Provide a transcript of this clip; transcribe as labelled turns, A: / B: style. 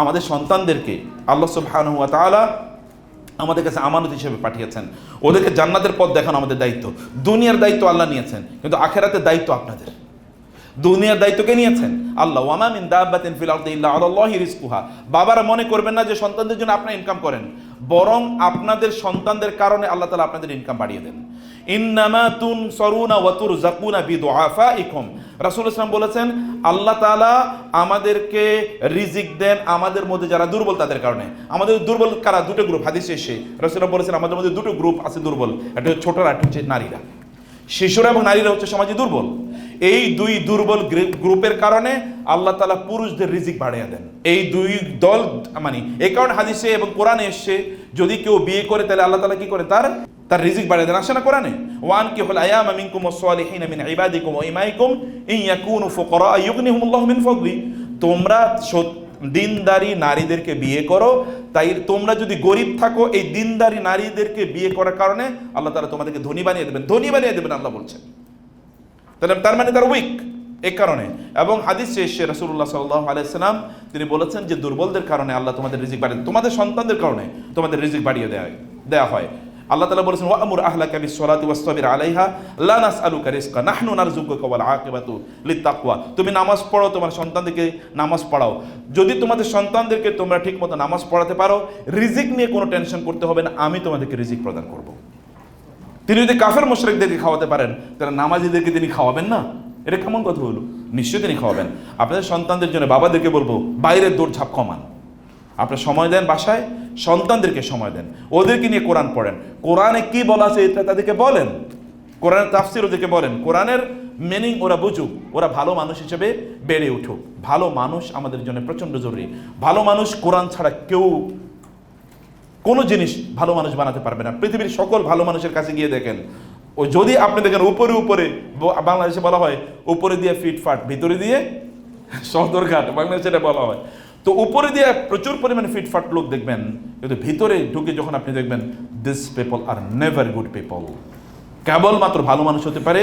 A: আমাদের সন্তানদেরকে আল্লাহ সুবহানাহু ওয়া তাআলা আমাদের কাছে আমানত হিসেবে পাঠিয়েছেন। ওদেরকে জান্নাতের পথ দেখানো আমাদের দায়িত্ব। দুনিয়ার দায়িত্ব আল্লাহ নিয়েছেন, কিন্তু আখেরাতের দায়িত্ব আপনাদের। দুনিয়ার দায়িত্বকে নিয়েছেন? আল্লাহ, ওয়ামা মিন দাব্বাতিন ফিল আরদি ইল্লা আলাল্লাহি রিজকুহা। বাবারা মনে করবেন না যে সন্তানদের জন্য আপনি ইনকাম করেন, বরং আপনাদের সন্তানদের কারণে আল্লাহ তাআলা আপনাদের ইনকাম বাড়িয়ে দেন। ইন্নামা তুনসরুনা ওয়া তুরজাকুনা বিদুআফাইকুম। রাসূল ইসলাম বলেছেন, আল্লাহ তালা আমাদেরকে রিজিক দেন আমাদের মধ্যে যারা দুর্বল তাদের কারণে। আমাদের দুর্বল কারা? দুটো গ্রুপ হাদিসে এসে রাসূল বলেছেন, আমাদের মধ্যে দুটো গ্রুপ আছে দুর্বল, একটা হচ্ছে ছোটরা, একটা হচ্ছে নারীরা। শিশুরা এবং নারীরা হচ্ছে সমাজে দুর্বল। এই দুই দুর্বল গ্রে- গ্রুপের কারণে আল্লাহ তালা পুরুষদের রিজিক বাড়িয়ে দেন। এই দুই দল মানে এই কারণে হাদিসে এবং কোরআনে এসছে যদি কেউ বিয়ে করে, তাহলে আল্লাহ তালা কি করে? তার তার রিজিক বাড়িয়ে দেন আসে না কোরআনে? ওয়ান কি হল আয়াম মিনকুম ওয়াসসালিহিন মিন ইবাদিকুম ওয়া ইমাইকুম ইন ইয়াকুনু ফুকারা ইউগনিহুমুল্লাহু মিন ফাদলি। তোমরা দিনদারি নারীদেরকে বিয়ে করো। তাই তোমরা যদি গরিব থাকো, এই দিনদারি নারীদেরকে বিয়ে করার কারণে আল্লাহ তারা তোমাদেরকে ধনী বানিয়ে দেবেন। ধনী বানিয়ে দেবেন আল্লাহ বলছেন। তাহলে তার মানে তার উইক এই কারণে। এবং হাদিস এসে রসুল্লাহ সাল্লাহ আলাইসালাম তিনি বলেছেন যে দুর্বলদের কারণে আল্লাহ তোমাদের রিজিক বাড়িয়ে তোমাদের সন্তানদের কারণে তোমাদের রিজিক বাড়িয়ে দেওয়া দেওয়া হয়। আল্লাহ তালা বলেছেন, ওয়ামুর আহলা কাবি সলাতি ওয়াস্তাবির আলাইহা, লা নাসআলুকা রিজকা নাহনু নারযুকুকা ওয়াল আকিবাতু লিত্তাকওয়া তুমি নামাজ পড়ো, তোমার সন্তানদেরকে নামাজ পড়াও। যদি তোমাদের সন্তানদেরকে তোমরা ঠিকমতো নামাজ পড়াতে পারো, রিজিক নিয়ে কোনো টেনশন করতে হবে না, আমি তোমাদেরকে রিজিক প্রদান করব। তিনি যদি কাফের মোশরেকদেরকে খাওয়াতে পারেন, তাহলে নামাজিদেরকে তিনি খাওয়াবেন না? এটা কেমন কথা হলো? নিশ্চয়ই তিনি খাওয়াবেন। আপনাদের সন্তানদের জন্য বাবাদেরকে বলব, বাইরের দৌড়ঝাঁপ কমান। আপনার সময় দেন বাসায় সন্তানদেরকে সময় দেন। ওদেরকে নিয়ে কোরআন পড়েন। কোরআনে কি বলা আছে এটা তাদেরকে বলেন? কোরআনের তাফসির ওদেরকে বলেন। কোরআনের মিনিং ওরা বুঝুক। ওরা ভালো মানুষ হিসেবে বেড়ে উঠুক। ভালো মানুষ আমাদের জন্য প্রচণ্ড জরুরি। ভালো মানুষ কোরআন ছাড়া কেউ কোনো জিনিস ভালো মানুষ বানাতে পারবে না। পৃথিবীর সকল ভালো মানুষের কাছে গিয়ে দেখেন। ও যদি আপনি দেখেন উপরে উপরে বাংলাদেশে বলা হয়, উপরে দিয়ে ফিটফাট, ভিতরে দিয়ে সদরঘাট, বাংলাদেশে এটা বলা হয়। তো উপরে দিয়ে প্রচুর পরিমাণে ফিটফাট লোক দেখবেন, কিন্তু ভিতরে ঢুকে যখন আপনি দেখবেন this people are never good people কেবলমাত্র ভালো মানুষ হতে পারে